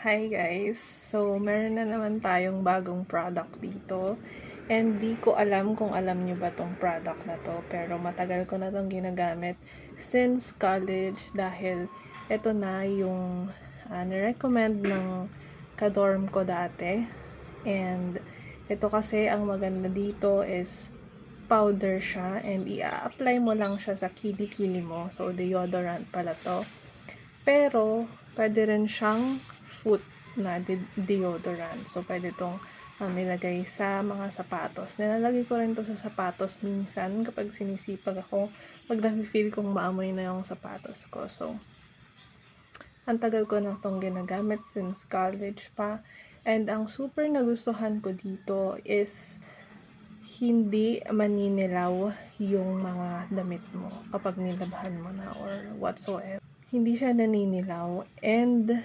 Hi guys! So, meron na naman tayong bagong product dito. And di ko alam kung alam nyo ba tong product na to. Pero matagal ko na tong ginagamit since college dahil ito na yung uh, recommend ng kadorm ko dati. And ito kasi ang maganda dito is powder siya and i-apply mo lang siya sa kilikili mo. So, deodorant pala to. Pero, pwede rin siyang foot na de- deodorant. So, pwede itong um, nilagay sa mga sapatos. Nilalagay ko rin to sa sapatos minsan kapag sinisipag ako. Pag na-feel kong maamoy na yung sapatos ko. So, ang tagal ko na itong ginagamit since college pa. And ang super nagustuhan ko dito is hindi maninilaw yung mga damit mo kapag nilabhan mo na or whatsoever. Hindi siya naninilaw and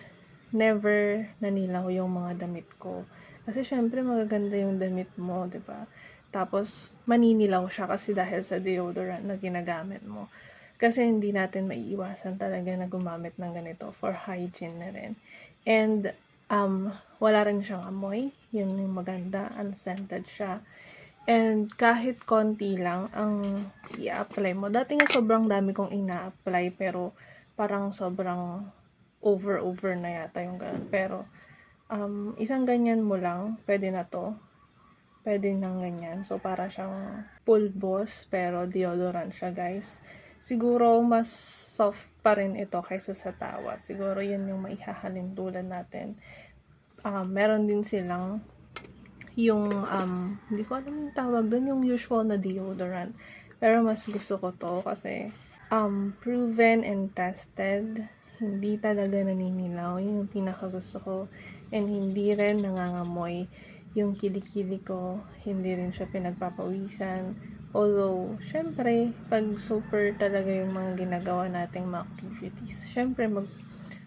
never nanilaw yung mga damit ko. Kasi syempre magaganda yung damit mo, 'di ba? Tapos maninilaw siya kasi dahil sa deodorant na ginagamit mo. Kasi hindi natin maiiwasan talaga na gumamit ng ganito for hygiene na rin. And um, wala rin siyang amoy. Yun yung maganda. Unscented siya. And kahit konti lang ang i-apply mo. Dati nga sobrang dami kong ina-apply pero parang sobrang over-over na yata yung ganun. Pero um, isang ganyan mo lang, pwede na to. Pwede nang ganyan. So para siyang pulbos pero deodorant siya guys. Siguro mas soft pa rin ito kaysa sa tawa. Siguro yun yung maihahalin tulad natin. Um, meron din silang yung, um, hindi ko alam yung tawag doon, yung usual na deodorant. Pero mas gusto ko to kasi um, proven and tested. Hindi talaga naninilaw. Yun yung pinaka gusto ko. And hindi rin nangangamoy yung kilikili ko. Hindi rin siya pinagpapawisan. Although, syempre, pag super talaga yung mga ginagawa nating mga activities, syempre mag,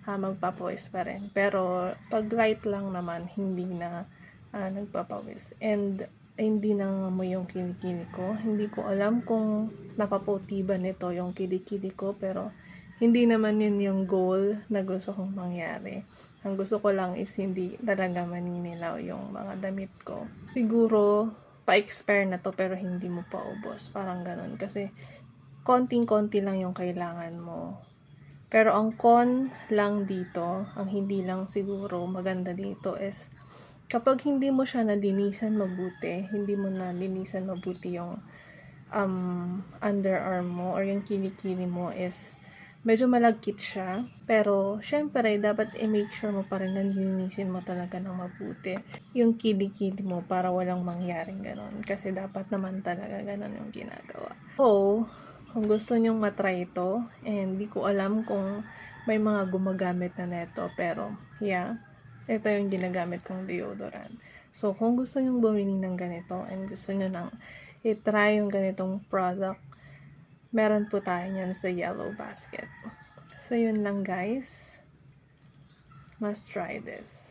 ha, magpapawis pa rin. Pero, pag light lang naman, hindi na uh, nagpapawis. And, hindi nang mo yung kilikili ko. Hindi ko alam kung napaputi ba nito yung kilikili ko, pero hindi naman yun yung goal na gusto kong mangyari. Ang gusto ko lang is hindi talaga maninilaw yung mga damit ko. Siguro, pa-expire na to pero hindi mo pa ubos. Parang ganun. Kasi, konting-konti lang yung kailangan mo. Pero ang con lang dito, ang hindi lang siguro maganda dito is kapag hindi mo siya nalinisan mabuti, hindi mo nalinisan mabuti yung um, underarm mo or yung kilikili mo is medyo malagkit siya. Pero, syempre, dapat i-make sure mo pa rin na nilinisin mo talaga ng mabuti yung kilikili mo para walang mangyaring ganon. Kasi dapat naman talaga ganon yung ginagawa. So, kung gusto nyong matry ito, and di ko alam kung may mga gumagamit na neto, pero, yeah, ito yung ginagamit kong deodorant. So, kung gusto nyong bumili ng ganito and gusto nyo nang i-try yung ganitong product, meron po tayo yan sa Yellow Basket. So, yun lang guys. Must try this.